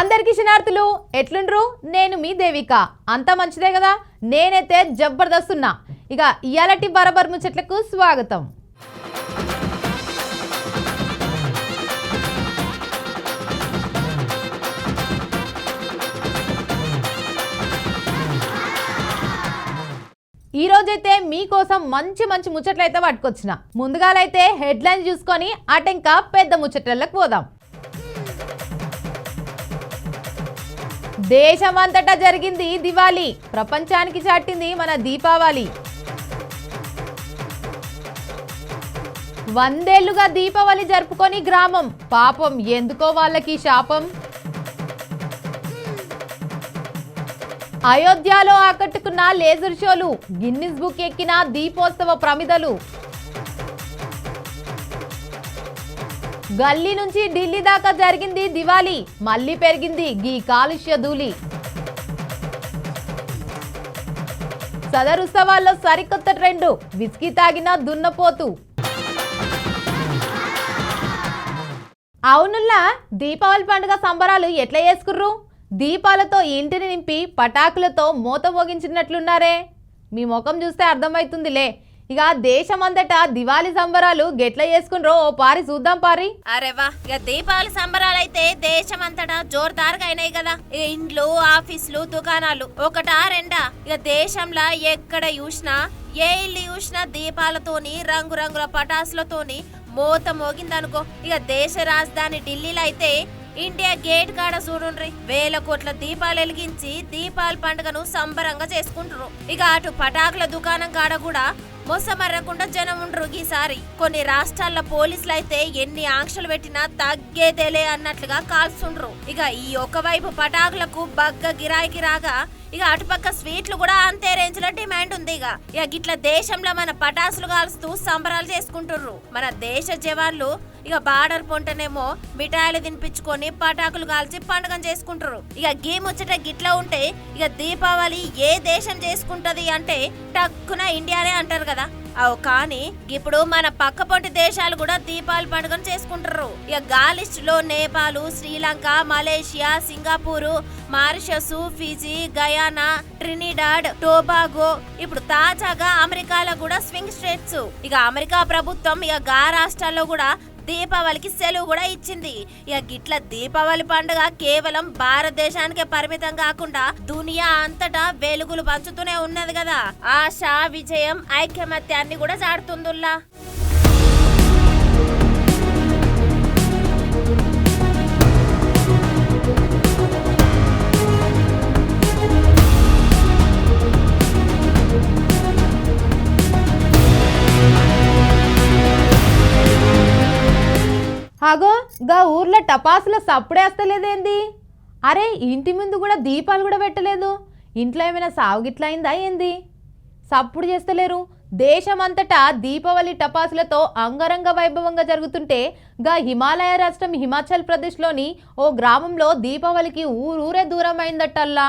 అందరికి శనార్థులు ఎట్లుండ్రు? నేను మీ దేవిక. అంతా మంచిదే కదా? నేనైతే జబర్దస్తున్నా. ఇక ఇయాలటి బరబర్ ముచ్చట్లకు స్వాగతం. ఈ రోజైతే మీకోసం మంచి మంచి ముచ్చట్లు అయితే పట్టుకొచ్చిన. ముందుగాలైతే హెడ్లైన్స్ చూసుకొని అటెంక పెద్ద ముచ్చట్లకు పోదాం. దేశమంతటా జరిగింది దివాళీ. ప్రపంచానికి చాటింది మన దీపావళి. వందేళ్ళుగా దీపావళి జరుపుకొని గ్రామం. పాపం ఎందుకో వాళ్ళకి శాపం. అయోధ్యలో ఆకట్టుకున్న లేజర్ షోలు గిన్నిస్ బుక్ ఎక్కిన దీపోత్సవ ప్రమిదలు. గల్లీ నుంచి ఢిల్లీ దాకా జరిగింది దివాళీ. మళ్ళీ పెరిగింది గీ కాలుష్య ధూళి. సదరుత్సవాల్లో సరికొత్త ట్రెండ్. విస్కీ తాగిన దున్నపోతు. అవునుల్లా దీపావళి పండుగ సంబరాలు ఎట్లా చేసుకుర్రు? దీపాలతో ఇంటిని నింపి పటాకులతో మూత మోగించినట్లున్నారే. మీ ముఖం చూస్తే అర్థమవుతుందిలే. ఇక దేశమంతటా దివాళీ సంబరాలు గెట్ల చేసుకున్రో ఓ పారి చూద్దాం పారి. అరే వా ఇక దీపావళి సంబరాలైతే దేశమంతటా జోరుదారుగా అయినాయి కదా. ఇక ఇండ్లు ఆఫీసులు దుకాణాలు ఒకటా రెండా? ఇక దేశంలో ఎక్కడ చూసినా ఏ ఇల్లు చూసినా దీపాలతోని రంగురంగుల పటాసులతోని మోత మోగిందనుకో. ఇక దేశ రాజధాని ఢిల్లీలో అయితే ఇండియా గేట్ కాడ చూడుండ్రి. వేల కోట్ల దీపాలు వెలిగించి దీపాల పండుగను సంబరంగా చేసుకుంటారు ఇక అటు పటాకుల దుకాణం కాడ కూడా మొసమర్రకుండా జనం ఉండరు ఈసారి. కొన్ని రాష్ట్రాల పోలీసులు అయితే ఎన్ని ఆంక్షలు పెట్టినా తగ్గేదేలే అన్నట్లుగా కాల్చుండ్రు ఇక ఈ ఒకవైపు పటాకులకు బగ్గ గిరాయికి రాగా ఇక అటుపక్క స్వీట్లు కూడా అంతే రేంజ్లో డిమాండ్ ఉంది ఇక. ఇక గిట్ల దేశంలో మన పటాసులు కాల్స్తూ సంబరాలు చేసుకుంటుర్రు. మన దేశ జవాన్లు ఇక బార్డర్ పొంటనేమో మిఠాయిలు తినిపించుకొని పటాకులు కాల్చి పండుగ చేసుకుంటారు. ఇక గీ ముచ్చట గిట్ల ఉంటే ఇక దీపావళి ఏ దేశం చేసుకుంటది అంటే టక్కున ఇండియానే అంటారు కదా. అవు కానీ ఇప్పుడు మన పక్కపొంటి దేశాలు కూడా దీపావళి పండుగను చేసుకుంటారు. ఇక గాలిస్ట్లో Nepal Sri Lanka Malaysia Singapore Mauritius Fiji Guyana Trinidad Tobago ఇప్పుడు తాజాగా అమెరికాలో కూడా స్వింగ్ స్టేట్స్. ఇక అమెరికా ప్రభుత్వం ఇక గా రాష్ట్రాల్లో కూడా దీపావళికి సెలవు కూడా ఇచ్చింది. ఇక గిట్ల దీపావళి పండుగ కేవలం భారతదేశానికే పరిమితం కాకుండా దునియా అంతటా వెలుగులు పంచుతూనే ఉన్నది కదా. ఆశ విజయం ఐక్యమత్యాన్ని కూడా చాటుతుందిలా టపాసుల సప్పుడేస్తలేదేంది? అరే ఇంటి ముందు కూడా దీపాలు కూడా పెట్టలేదు. ఇంట్లో ఏమైనా సాగు అయిందా ఏంది? సప్పుడు చేస్తలేరు. దేశమంతటా దీపావళి టపాసులతో అంగరంగ వైభవంగా జరుగుతుంటే గా హిమాలయ రాష్ట్రం హిమాచల్ ప్రదేశ్లోని ఓ గ్రామంలో దీపావళికి ఊరూరే దూరం అయిందట్టల్లా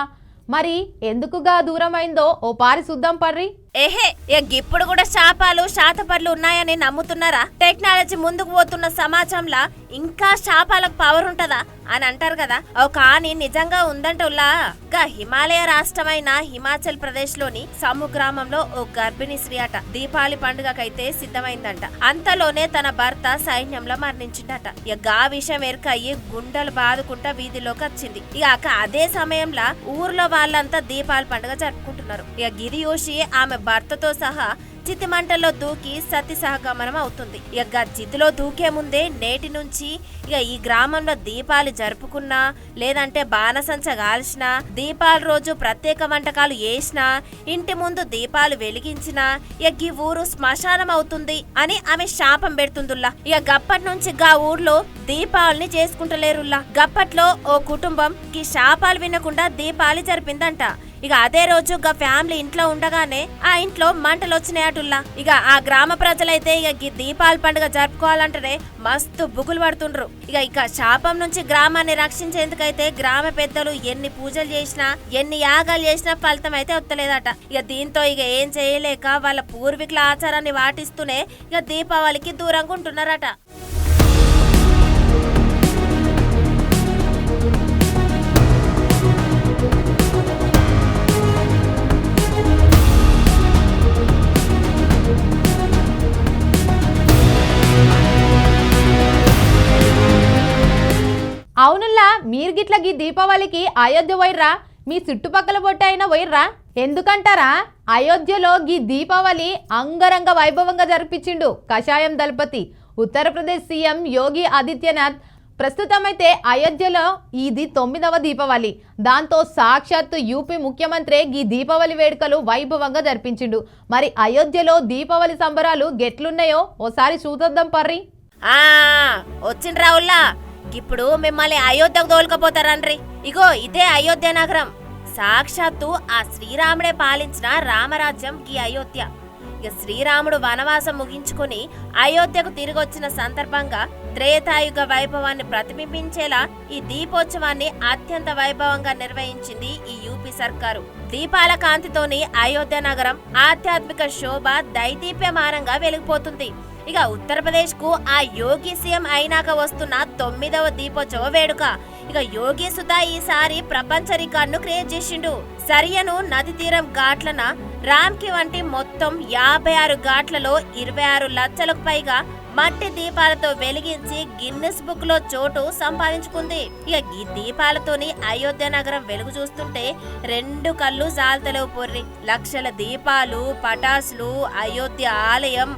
మరి ఎందుకుగా దూరం అయిందో ఓ పారి చూద్దాం పర్రి. ఏహే ఇక ఇప్పుడు కూడా శాపాలు శాతపర్లు ఉన్నాయని నమ్ముతున్నారా? టెక్నాలజీ ముందుకు పోతున్న సమాజంలా ఇంకా శాపాలకు పవర్ ఉంటదా అని అంటారు కదా. ఓ కానీ నిజంగా ఉందంటోలా గా హిమాలయ రాష్ట్రమైన హిమాచల్ ప్రదేశ్లోని సము గ్రామంలో ఓ గర్భిణీ స్త్రీ అట. దీపావళి పండుగకైతే సిద్ధమైందంట. అంతలోనే తన భర్త సైన్యంలో మరణించిందట ఇక గా విషయం ఎరుకయ్యి గుండెలు బాదుకుంటా వీధిలోకి వచ్చింది. ఇక అక్క అదే సమయంలో ఊర్లో వాళ్ళంతా దీపావళి పండుగ జరుపుకుంటున్నారు. ఇక గిరి ఆమె భర్తతో సహా చితిమంటల్లో దూకి సతి సహగమనం అవుతుంది. ఇక జిద్దులో దూకే ముందే నేటి నుంచి ఇక ఈ గ్రామంలో దీపాలు జరుపుకున్నా లేదంటే బాణసంచ కాల్చినా దీపాల రోజు ప్రత్యేక వంటకాలు వేసినా ఇంటి ముందు దీపాలు వెలిగించినా ఇక ఈ ఊరు శ్మశానం అవుతుంది అని ఆమె శాపం పెడుతుందిల్లా. ఇక గప్పటి నుంచి గా ఊర్లో దీపావళిని చేసుకుంటలేరుల్లా. గప్పట్లో ఓ కుటుంబం ఈ శాపాలు వినకుండా దీపావళి జరిపిందంట. ఇక అదే రోజు గా ఫ్యామిలీ ఇంట్లో ఉండగానే ఆ ఇంట్లో మంటలు వచ్చినాయటుల్లా ఇక ఆ గ్రామ ప్రజలైతే ఇక ఈ దీపాల పండుగ జరుపుకోవాలంటేనే మస్తు బుగులు పడుతుండ్రు. ఇక ఇక శాపం నుంచి గ్రామాన్ని రక్షించేందుకైతే గ్రామ పెద్దలు ఎన్ని పూజలు చేసినా ఎన్ని యాగాలు చేసినా ఫలితం అయితే వస్తలేదట ఇక దీంతో ఇక ఏం చేయలేక వాళ్ళ పూర్వీకుల ఆచారాన్ని వాటిస్తూనే ఇక దీపావళికి దూరంగా ఉంటున్నారట అవునుల్లా మీరు గిట్ల గీ దీపావళికి అయోధ్య వైర్రా మీ చుట్టుపక్కల పొట్టి వైర్రా ఎందుకంటారా? అయోధ్యలో గీ దీపావళి అంగరంగ వైభవంగా జరిపించిండు కషాయం దళపతి. ఉత్తరప్రదేశ్ సీఎం యోగి ఆదిత్యనాథ్ ప్రస్తుతమైతే అయోధ్యలో ఇది తొమ్మిదవ దీపావళి. దాంతో సాక్షాత్తు యూపీ ముఖ్యమంత్రి ఈ దీపావళి వేడుకలు వైభవంగా జరిపించిండు. మరి అయోధ్యలో దీపావళి సంబరాలు గెట్లున్నాయో? ఓసారి చూద్దాం పర్రి. వచ్చిండ్రావుల్లా ఇప్పుడు మిమ్మల్ని అయోధ్యకు తోలుకపోతారండ్రి. ఇగో ఇదే అయోధ్య నగరం. సాక్షాత్తు ఆ శ్రీరాముడే పాలించిన రామరాజ్యం ఈ అయోధ్య. ఇక శ్రీరాముడు వనవాసం ముగించుకుని అయోధ్యకు తిరిగొచ్చిన సందర్భంగా త్రేతాయుగ వైభవాన్ని ప్రతిబింబించేలా ఈ దీపోత్సవాన్ని అత్యంత వైభవంగా నిర్వహించింది ఈ యూపీ సర్కారు. దీపాల కాంతితోని అయోధ్య నగరం ఆధ్యాత్మిక శోభ దైదీప్యమానంగా వెలిగిపోతుంది. ఇక ఉత్తరప్రదేశ్కు ఆ యోగి సీఎం అయినాక వస్తున్న తొమ్మిదవ దీపోత్సవ వేడుక. ఇక యోగి సుధా ఈసారి ప్రపంచ రికార్డును క్రియేట్ చేసిండు. సరియను నది తీరం ఘాట్లన రామ్కి వంటి మొత్తం యాభై ఆరు ఘాట్లలో ఇరవై ఆరు లక్షలకు పైగా మట్టి దీపాలతో వెలిగించి గిన్నెస్ బుక్లో చోటు సంపాదించుకుంది. ఇక ఈ దీపాలతోని అయోధ్య నగరం వెలుగు చూస్తుంటే రెండు కళ్ళు జాలతలేవు పొర్రి. లక్షల దీపాలు పటాసులు అయోధ్య ఆలయం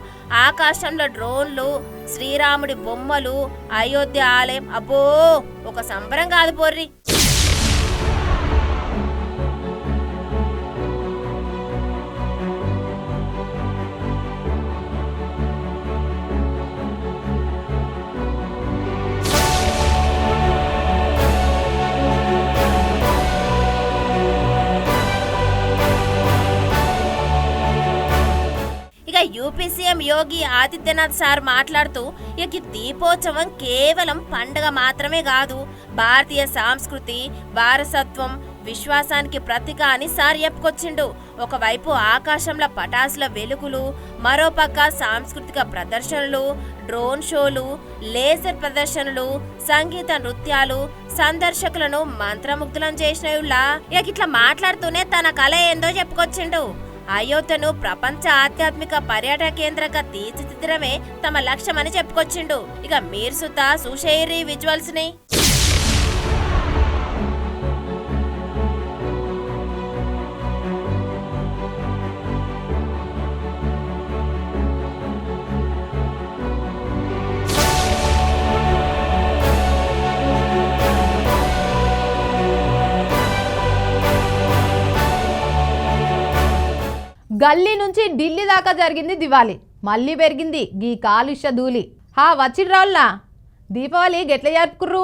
ఆకాశంలో డ్రోన్లు శ్రీరాముడి బొమ్మలు అయోధ్య ఆలయం. అబ్బో! ఒక సంబరం కాదు పొర్రి. సీఎం యోగి ఆదిత్యనాథ్ సార్ మాట్లాడుతూ ఇక ఈ దీపోత్సవం కేవలం పండగ మాత్రమే కాదు భారతీయ సంస్కృతి వారసత్వం విశ్వాసానికి ప్రతీక అని సార్ చెప్పుకొచ్చిండు. ఒకవైపు ఆకాశంలో పటాసుల వెలుగులు మరోపక్క సాంస్కృతిక ప్రదర్శనలు డ్రోన్ షోలు లేజర్ ప్రదర్శనలు సంగీత నృత్యాలు సందర్శకులను మంత్రముగ్ధులను చేసినయుల్లా ఇక ఇట్లా మాట్లాడుతూనే తన కళ ఏందో చెప్పుకొచ్చిండు. అయోధ్యను ప్రపంచ ఆధ్యాత్మిక పర్యాటక కేంద్రంగా తీర్చిదిద్దడమే తమ లక్ష్యమని చెప్పుకొచ్చిండు. ఇక మీరు సుతా సుషేరి విజువల్స్ని గల్లీ నుంచి ఢిల్లీ దాకా జరిగింది దివాళీ. మళ్ళీ పెరిగింది గీ కాలుష్య ధూళి. హా వచ్చిడ్రావుల్లా దీపావళి గెట్ల జరుపుకుర్రు?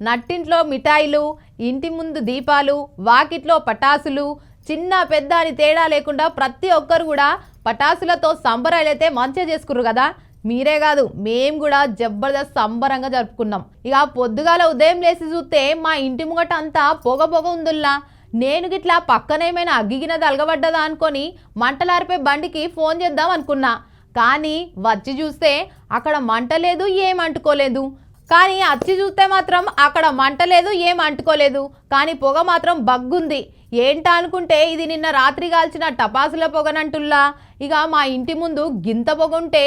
నట్టింట్లో మిఠాయిలు ఇంటి ముందు దీపాలు వాకిట్లో పటాసులు చిన్న పెద్ద అని తేడా లేకుండా ప్రతి ఒక్కరు కూడా పటాసులతో సంబరాలైతే మంచిగా చేసుకుర్రు కదా? మీరే కాదు మేము కూడా జబర్దస్త్ సంబరంగా జరుపుకున్నాం. ఇక పొద్దుగాల ఉదయం లేచి చూస్తే మా ఇంటి ముంగట అంతా పొగ పొగ ఉందిల్లా. నేను గిట్లా పక్కనేమైనా అగ్గిగినది అలగబడ్డదా అనుకొని మంటలారిపే బండికి ఫోన్ చేద్దాం అనుకున్నా. కానీ వచ్చి చూస్తే అక్కడ మంట లేదు ఏం అంటుకోలేదు. కానీ అచ్చి చూస్తే మాత్రం అక్కడ మంట లేదు ఏం అంటుకోలేదు. కానీ పొగ మాత్రం బగ్గుంది. ఏంటా అనుకుంటే ఇది నిన్న రాత్రి కాల్చిన టపాసుల పొగనంటుల్లా. ఇక మా ఇంటి ముందు గింత పొగ ఉంటే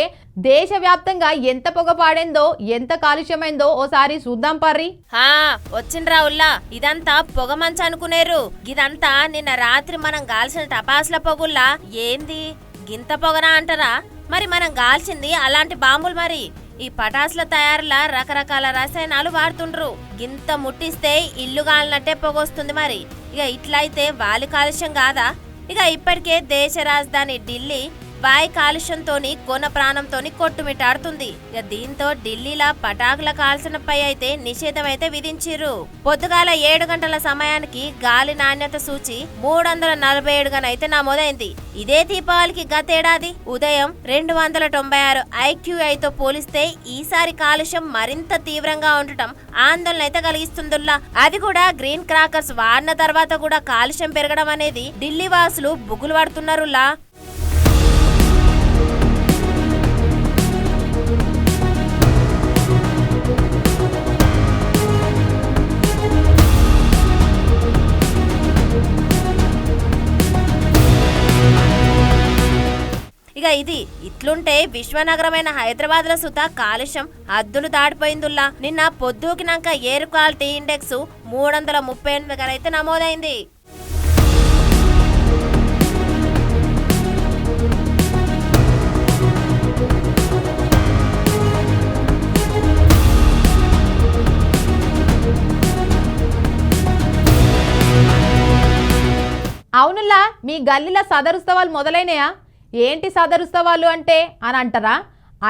దేశవ్యాప్తంగా ఎంత పొగ పాడైందో ఎంత కాలుష్యమైందో ఓసారి చూద్దాం పర్రి. హా వచ్చిండ్రా ఉల్లా. ఇదంతా పొగ మంచు అనుకునేరు. ఇదంతా నిన్న రాత్రి మనం గాల్చిన టపాసుల పొగుల్లా. ఏంది? గింత పొగనా అంటారా? మరి మనం గాల్చింది అలాంటి బాంబులు మరి. ఈ పటాసుల తయారుల రకరకాల రసాయనాలు వాడుతుండ్రు. గింత ముట్టిస్తే ఇల్లు కాలినట్టే పొగొస్తుంది మరి. ఇక ఇట్లయితే వాలి కాలుష్యం కాదా? ఇక ఇప్పటికే దేశ రాజధాని ఢిల్లీ వాయు కాలుష్యంతోని కొన ప్రాణంతోని కొట్టుమిటాడుతుంది ఇక దీంతో ఢిల్లీలో పటాకుల కాల్చనపై అయితే నిషేధం అయితే విధించిర్రు. పొద్దుగాల ఏడు గంటల సమయానికి గాలి నాణ్యత సూచి మూడు వందల నలభై ఏడుగానైతే నమోదైంది. ఇదే దీపావళికి గతేడాది. ఉదయం రెండు వందల తొంభై ఆరు ఐక్యూఐతో పోలిస్తే ఈసారి కాలుష్యం మరింత తీవ్రంగా ఉండటం ఆందోళన అయితే కలిగిస్తుందిలా అది కూడా గ్రీన్ క్రాకర్స్ వాడిన తర్వాత కూడా కాలుష్యం పెరగడం అనేది ఢిల్లీ వాసులు బుగులు పడుతున్నారులా ఇక ఇది ఇట్లుంటే విశ్వనగరమైన హైదరాబాద్లో సుత కాలుష్యం హద్దులు దాటిపోయిందుల్లా. నిన్న పొద్దుకినాక ఎయిర్ క్వాలిటీ ఇండెక్స్ మూడు వందల ముప్పై ఎనిమిది అయితే నమోదైంది. అవునులా మీ గల్లీల సదరుత్సవాలు మొదలైనయా? ఏంటి సదరుస్తవాలు అంటే అని అంటారా?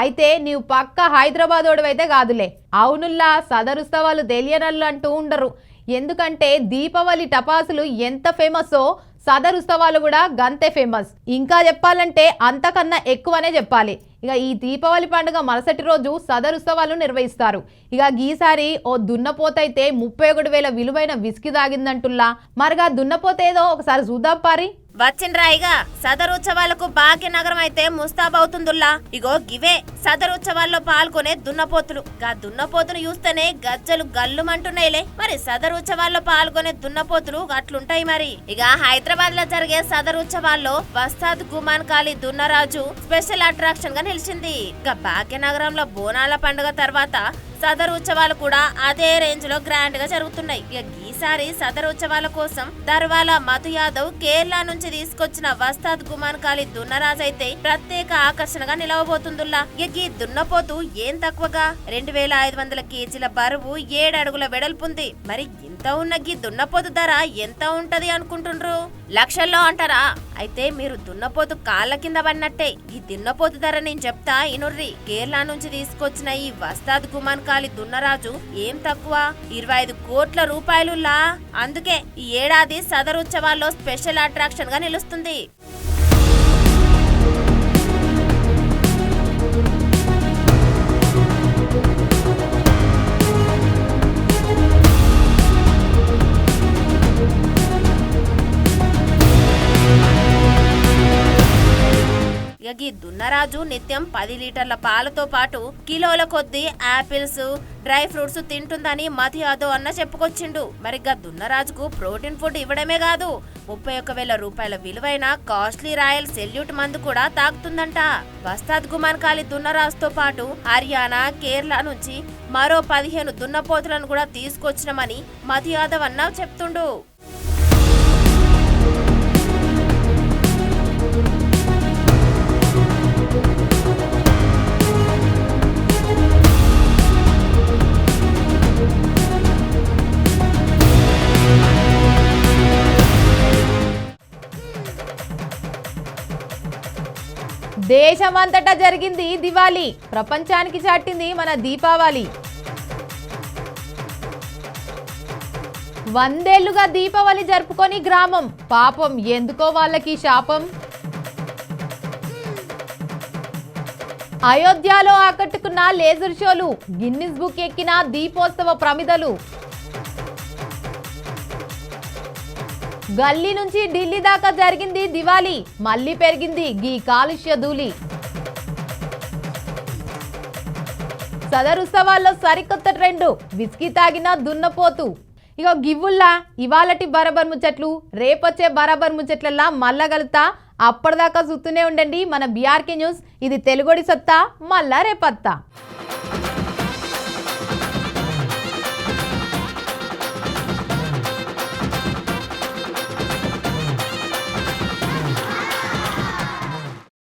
అయితే నీవు పక్క హైదరాబాదోడివైతే కాదులే. అవునుల్లా సదరుత్సవాలు తెలియనల్లు అంటూ ఉండరు. ఎందుకంటే దీపావళి టపాసులు ఎంత ఫేమస్సో సదర్ ఉత్సవాలు కూడా గంతే ఫేమస్. ఇంకా చెప్పాలంటే అంతకన్నా ఎక్కువనే చెప్పాలి. ఇక ఈ దీపావళి పండుగ మరుసటి రోజు సదర్ ఉత్సవాలు నిర్వహిస్తారు. ఇక ఈసారి ఓ దున్నపోతైతే ముప్పై ఒకటి వేల విలువైన విసికి తాగిందంటుల్లా. మరిగా దున్నపోత ఏదో ఒకసారి చూద్దాం పారి. వచ్చిండ్రాయిగా సదరు ఉత్సవాలకు భాగ్యనగరం అయితే ముస్తాబవుతుందుల్లా ఇగో గివే సదరు ఉత్సవాల్లో పాల్గొనే దున్నపోతులు. గా దున్నపోతును చూస్తేనే గజ్జలు గల్లుమంటున్నాయిలే. మరి సదరు ఉత్సవాల్లో పాల్గొనే దున్నపోతులు అట్లుంటాయి మరి. ఇక హైదరాబాద్లో జరిగే సదరు ఉత్సవాల్లో వస్తాద్ గుమాన్ కాలి దున్నరాజు స్పెషల్ అట్రాక్షన్గా నిలిచింది ఇక భాగ్యనగరంలో బోనాల పండుగ తర్వాత సదరు ఉత్సవాలు కూడా అదే రేంజ్లో గ్రాండ్గా జరుగుతున్నాయి ఇక ఈసారి సదరోత్సవాల కోసం దర్వాల మధు యాదవ్ కేరళ నుంచి తీసుకొచ్చిన వస్తాద్ గుమాన్ కాలి దున్నరాజ్ అయితే ప్రత్యేక ఆకర్షణగా నిలవబోతుందిలా ఇక ఈ దున్నపోతు ఏం తక్కువగా? రెండు వేల ఐదు వందల కేజీల బరువు ఏడు అడుగుల వెడల్పుంది. మరి ఇంత ఉన్న గీ దున్నపోతు ధర ఎంత ఉంటది అనుకుంటుండ్రు? లక్షల్లో అంటారా? అయితే మీరు దున్నపోతు కాళ్ళ కింద పడినట్టే ఈ దున్నపోతు ధర నేను చెప్తా ఇనుర్రి. కేరళ నుంచి తీసుకొచ్చిన ఈ వస్తాద్ గుమాన్ కాలి దున్నరాజు ఏం తక్కువ? ఇరవై ఐదు కోట్ల రూపాయలు అందుకే ఈ ఏడాది సదర్ ఉత్సవాల్లో స్పెషల్ అట్రాక్షన్గా నిలుస్తుంది. ఇక దున్నరాజు నిత్యం పది లీటర్ల పాలతో పాటు కిలోల కొద్దీ ఆపిల్స్ డ్రై ఫ్రూట్స్ తింటుందని మతి యాదవ్ అన్న చెప్పుకొచ్చిండు. మరిగ్గా దున్నరాజుకు ప్రోటీన్ ఫుడ్ ఇవ్వడమే కాదు ముప్పై ఒక్క వేల రూపాయల విలువైన కాస్ట్లీ రాయల్ సెల్యూట్ మందు కూడా తాగుతుందంట. వస్తాద్ గుమాన్ కాలి దున్నరాజుతో పాటు హర్యానా కేరళ నుంచి మరో పదిహేను దున్నపోతులను కూడా తీసుకొచ్చినామని మతి యాదవ్ అన్న చెప్తుండు. దేశమంతటా జరిగింది దివాళీ. ప్రపంచానికి చాటింది మన దీపావళి. వందేళ్ళుగా దీపావళి జరుపుకొని గ్రామం. పాపం ఎందుకో వాళ్ళకి శాపం. అయోధ్యలో ఆకట్టుకున్న లేజర్ షోలు గిన్నిస్ బుక్ ఎక్కిన దీపోత్సవ ప్రమిదలు. గల్లీ నుంచి ఢిల్లీ దాకా జరిగింది దివాళీ. మళ్ళీ పెరిగింది గీ కాలుష్య ధూళి. సదర్ ఉత్సవాల్లో సరికొత్త ట్రెండ్. విస్కీ తాగిన దున్నపోతు. ఇక గివ్వుల్లా ఇవాళటి బరాబర్ ముచ్చట్లు రేపొచ్చే బరాబర్ ముచ్చట్లల్లా మళ్ళా కలుతా అప్పటిదాకా చూస్తూనే ఉండండి మన బీఆర్కే న్యూస్. ఇది తెలుగుడి సత్తా మళ్ళా రేపత్తా.